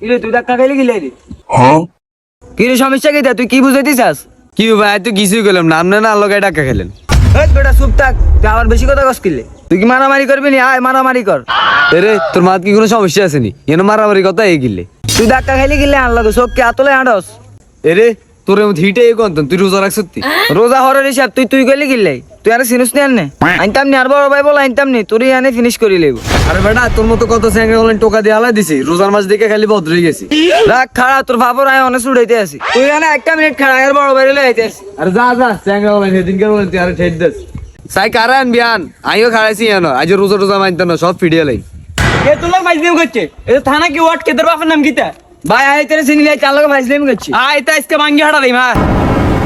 ইরে তুই ধাক্কা খাইলে কি রে সমস্যা কি তুই কি বুঝাইতে চাস কি ভাই তো কিছুই করলাম না। আপনি না আল্লাহ টাকা খেলেন এই বেটা চুপ থাক। তুই আবার বেশি কথা কস কিলে? তুই কি মারামারি করবি নি? আয় মারামারি কর। এরে তোর মাত কি কোনো সমস্যা আছে নি? এনে মারামারি কথা এই গিলে তুই ধাক্কা খাইলে গিলে আনলাগ চোখ কে আতলে আঁটস এরে তোর হিটে কন্তন তুই রোজা রাখ সত্যি রোজা হরের হিসাব তুই তুই কইলে গিলাই তুই আর সিনুস নি আননে আনতাম নি আর বড় ভাই বল আনতাম নি তোরই আনে ফিনিশ করি লেব আরে বেটা তোর মতো কত স্যাঙ্গে বলেন টোকা দিয়ে আলাই দিছি রোজার মাছ দেখে খালি ভদ্র হয়ে গেছি। রাখ খাড়া তোর ভাবর আয় অনেক উড়াইতে আসি। তুই আনে একটা মিনিট খাড়া আর বড় ভাই লই আইতে আসি। আরে যা যা স্যাঙ্গে বলেন সেদিনকে বলেন তুই আরে ঠেট দেস সাই কারা আনবি আন। আইও খাড়াইছি এন আজ রোজা রোজা মানতে না সব ফিডিয়ে লাই। এ তোর লোক ফাইজলিম করছে। এ তো থানা কি ওয়াট কে তোর বাপের নাম কিতা? ভাই আই তেরে চিনি লাই চার লোক ফাইজলিম করছে। আই তা আজকে ভাঙ্গি হাঁটা দেই মা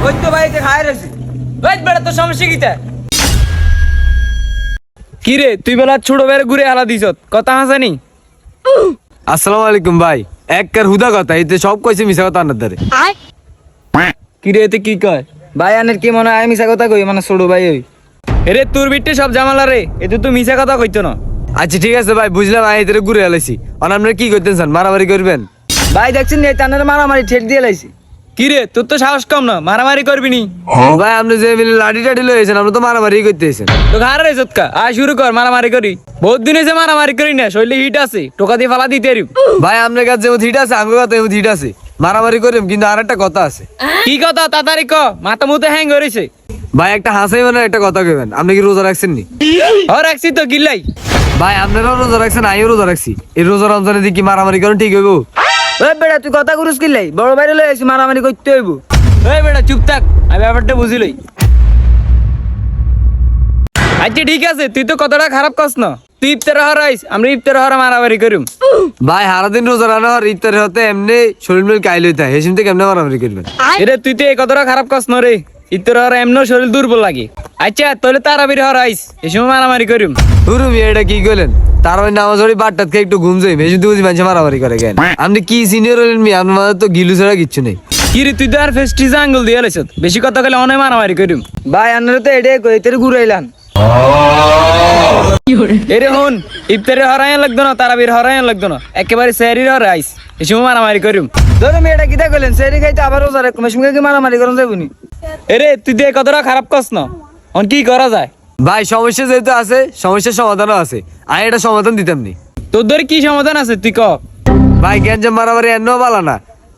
ওই তো ভাই তে খায় ওই বেড়া তোর সমস্যা কিতা? কি রে তুই বেলা ছোট বেড়ে ঘুরে হালা দিছ কথা হাসানি আসসালামু আলাইকুম ভাই এক কার হুদা কথা এতে সব কইছে মিছা কথা আনার দ্বারে কি রে এতে কি কয়? ভাই আনের কি মনে হয় আমি মিছা কথা কই মানে ছোট ভাই ওই। এরে তোর বিটে সব জামালা রে এতে তুই মিছা কথা কইতো না। আচ্ছা ঠিক আছে ভাই বুঝলাম আই এতে ঘুরে আলাইছি। আর আপনারা কি করতেন স্যার মারামারি করবেন? ভাই দেখছেন নি টানের মারামারি ঠেট দিয়ে লাইছি কি রে তোর তো সাহস কম না মারামারি করবি নি? ভাই আপনি যে মিলে লাঠি লয়েছেন আপনি তো মারামারি করতেছেন। তো ঘাড় রে আয় শুরু কর মারামারি করি। বহুত দিন হয়েছে মারামারি করি না শরীরে হিট আছে টোকা দিয়ে ফালা দিতে ভাই আপনার কাছে যেমন হিট আছে আমার কাছে হিট আছে। মারামারি করিম কিন্তু আর একটা কথা আছে। কি কথা তাড়াতাড়ি ক মাথা মুতে হ্যাং করেছে। ভাই একটা হাসাই মানে একটা কথা কইবেন। আপনি কি রোজা রাখছেন নি? হ রাখছি তো গিল্লাই। ভাই আপনারাও রোজা রাখছেন আমিও রোজা রাখছি। এই রোজা রমজানে দিয়ে কি মারামারি করেন ঠিক হইব? ওই বেটা তুই কথা করুস কিল্লাই বড় বাইরে লই আইছি মারামারি করতে হইব। ওই বেটা চুপ থাক আমি ব্যাপারটা বুঝিলই আচ্ছা ঠিক আছে তুই তো কতটা খারাপ করছ না। তুই ইফতার হরাইস আমরা ইফতার হরা মারামারি করিম। ভাই সারাদিন রোজা রান্না হওয়ার ইত্যাদি হতে এমনি শরীর মিল কাইল হইতে হেসিম থেকে এমনি মারামারি করবেন। এরে তুই তো এই কতটা খারাপ করছ না রে। ইফতার হরা এমনও শরীর দুর্বল লাগে। আচ্ছা তাহলে তারাবির হরাইস এই সময় মারামারি করিম। হুরু মিয়া এটা কি কইলেন? তার নামাজ পড়ি বাটটাত খেয়ে একটু ঘুম যাই মেশিন তুই মানুষ মারামারি করে কেন? আপনি কি সিনিয়র হলেন মি? আপনার তো গিলু ছাড়া কিচ্ছু নেই। কি রে তুই তো আর ফেস্টিজে আঙ্গুল দিয়ে লাইছ বেশি কথা কইলে অনেক মারামারি করিম। ভাই আন্নারে তো এটাই কই তেরে ঘুরাইলাম। এরে হন ইফতারে হরাইয়া লাগতো না তারাবির হরাইয়া লাগতো না। একেবারে সেরির হরাইস এই সময় মারামারি করিম। ধরো মেয়েটা কিতা কইলেন? সেরি খাইতে আবার রোজা রাখো মারামারি করন যাবনি এরে তুই দিয়ে কতটা খারাপ কস না। অন কি করা যায়? ভাই সমস্যা যেহেতু আছে সমস্যার সমাধানও আছে। আমি এটা সমাধান দিতাম নি। তোর ধরে কি সমাধান আছে তুই ক? ভাই গ্যাঞ্জাম মারামারি এন্ন বালা না।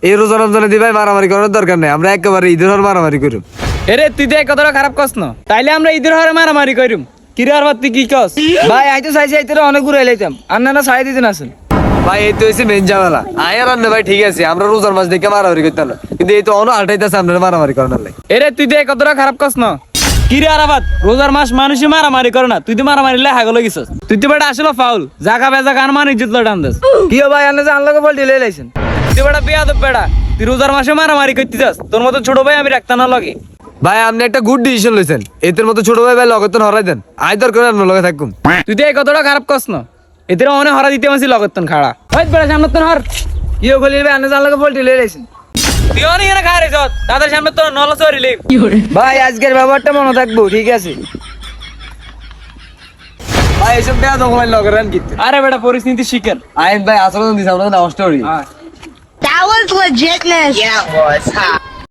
এই রোজা রমজানে দি ভাই মারামারি করার দরকার নেই। আমরা একেবারে ঈদের হর মারামারি করুম। এরে তুই দিয়ে কতটা খারাপ কস না। তাইলে আমরা ঈদের হরে মারামারি করিম। কিরে আর তুই কি কস? ভাই আইতো চাইছি আইতে অনেক ঘুরে লাইতাম। আন্নারা সাড়ে দিতেন আসেন। ভাই এই তো হয়েছে মেন ঝামেলা। আয় আর ভাই ঠিক আছে। আমরা রোজার মাছ দেখে মারামারি করতাম না। কিন্তু এই তো অন আলটাইতেছে আপনারা মারামারি করার লাই এরে তুই দিয়ে কতটা খারাপ কস না। কি রে আরাবাদ রোজার মাস মানুষই মারামারি করে না তুই তো মারামারি লাই হাগল গেছস। তুই তো বেটা আসলে ফাউল জাগা বেজা গান মান ইজ্জত লটান দাস। কি ভাই আন্না যে আনলকে বল ঢিলে লাইছেন। তুই বেটা বিয়া তো বেটা তুই রোজার মাসে মারামারি করতে যাস তোর মতো ছোট ভাই আমি রাখতাম না লগে। ভাই আপনি একটা গুড ডিসিশন লইছেন। এদের মতো ছোট ভাই ভাই লগতন হরাই দেন। আয় দরকার আপনার লগে থাকুম। তুই তো এই কতটা খারাপ কস না। এদের অনেক হরা দিতে মাসি লগতন খাড়া। ওই বেটা সামনে হর। ইয়ে গলি ভাই আন্না জানলকে বল ঢিলে লাইছেন। খায় সামনে নলা ভাই আজকের ব্যাপারটা মনে থাকব ঠিক আছে? ভাই এসব লগে রান কিতে। আরে বেটা পরিস্থিতি শিখেন। আইন ভাই আসলে দিছ আমরা নামাজটা পড়ি That was legitness. Yeah, it was.